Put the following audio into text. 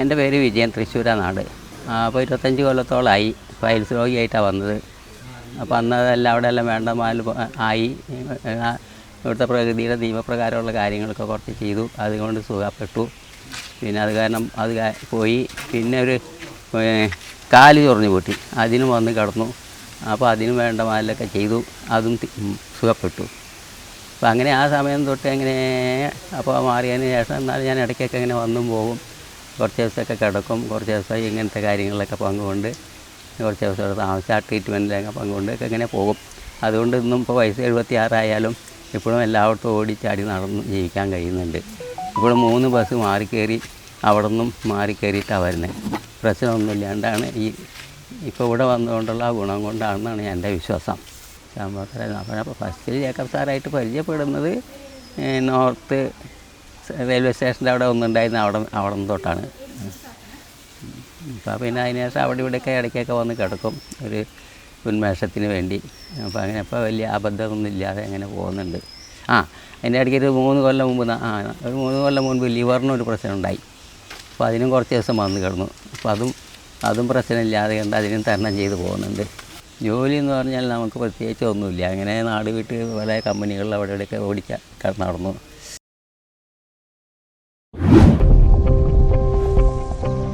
എന്റെ പേര് വിജയൻ തൃശ്ശൂരാ നാട് അപ്പോൾ ഇരുപത്തഞ്ച് കൊല്ലത്തോളമായി ഫയൽസ് രോഗിയായിട്ടാണ് വന്നത്. അപ്പോൾ അന്ന് അതെല്ലാം അവിടെ എല്ലാം വേണ്ട മാൽ ആയി. ഇവിടുത്തെ പ്രകൃതിയുടെ നിയമപ്രകാരമുള്ള കാര്യങ്ങളൊക്കെ കുറച്ച് ചെയ്തു. അതുകൊണ്ട് സുഖപ്പെട്ടു. പിന്നെ അത് കാരണം അത് പോയി. പിന്നെ ഒരു കാൽ ചൊറിഞ്ഞു പൊട്ടി. അതിനും വന്ന് കിടന്നു. അപ്പോൾ അതിനും വേണ്ട മാലൊക്കെ ചെയ്തു. അതും സുഖപ്പെട്ടു. അപ്പോൾ അങ്ങനെ ആ സമയം തൊട്ട് അങ്ങനെ അപ്പോൾ മാറിയതിന് ശേഷം എന്നാലും ഞാൻ ഇടയ്ക്കൊക്കെ ഇങ്ങനെ വന്നും പോകും. കുറച്ച് ദിവസമൊക്കെ കിടക്കും. കുറച്ച് ദിവസമായി ഇങ്ങനത്തെ കാര്യങ്ങളിലൊക്കെ പങ്കുകൊണ്ട് കുറച്ച് ദിവസം താമസിച്ച് ട്രീറ്റ്മെന്റിലൊക്കെ പങ്കുകൊണ്ട് ഒക്കെ ഇങ്ങനെ പോകും. അതുകൊണ്ട് ഇന്നും ഇപ്പോൾ വയസ്സ് എഴുപത്തി ആറായാലും ഇപ്പോഴും എല്ലായിടത്തും ചാടി നടന്ന് ജീവിക്കാൻ കഴിയുന്നുണ്ട്. ഇപ്പോഴും മൂന്ന് ബസ് മാറി കയറി അവിടെ നിന്നും മാറിക്കയറിയിട്ടാണ് വരുന്നത് പ്രശ്നമൊന്നുമില്ലാണ്ടാണ് ഈ ഇപ്പോൾ ഇവിടെ വന്നുകൊണ്ടുള്ള ഗുണം കൊണ്ടാണെന്നാണ് എന്റെ വിശ്വാസം. സംഭവത്തിൽ അപ്പോൾ ഫസ്റ്റിൽ ജേക്കബ് സാറായിട്ട് പരിചയപ്പെടുന്നത് നോർത്ത് റെയിൽവേ സ്റ്റേഷന്റെ അവിടെ ഒന്നുണ്ടായിരുന്നു അവിടെ അവിടെ നിന്ന് തൊട്ടാണ്. അപ്പോൾ പിന്നെ അതിന് ശേഷം അവിടെ ഇവിടെയൊക്കെ ഇടയ്ക്കൊക്കെ വന്ന് കിടക്കും ഒരു ഉന്മേഷത്തിന് വേണ്ടി. അപ്പോൾ അങ്ങനെ ഇപ്പോൾ വലിയ അബദ്ധമൊന്നും ഇല്ലാതെ അങ്ങനെ പോകുന്നുണ്ട്. ആ അതിന്റെ ഇടയ്ക്ക് ഒരു മൂന്ന് കൊല്ലം മുമ്പ് ആ ഒരു മൂന്ന് കൊല്ലം മുൻപ് ലിവറിനൊരു പ്രശ്നം ഉണ്ടായി അപ്പോൾ അതിനും കുറച്ച് ദിവസം വന്ന് കിടന്നു. അപ്പോൾ അതും അതും പ്രശ്നമില്ലാതെ കണ്ട് അതിനും തരണം ചെയ്ത് പോകുന്നുണ്ട്. ജോലി എന്ന് പറഞ്ഞാൽ നമുക്ക് പ്രത്യേകിച്ച് ഒന്നുമില്ല. അങ്ങനെ നാട് വിട്ട് പല കമ്പനികളിൽ അവിടെ ഇവിടെയൊക്കെ ഓടിക്കാൻ നടന്നു.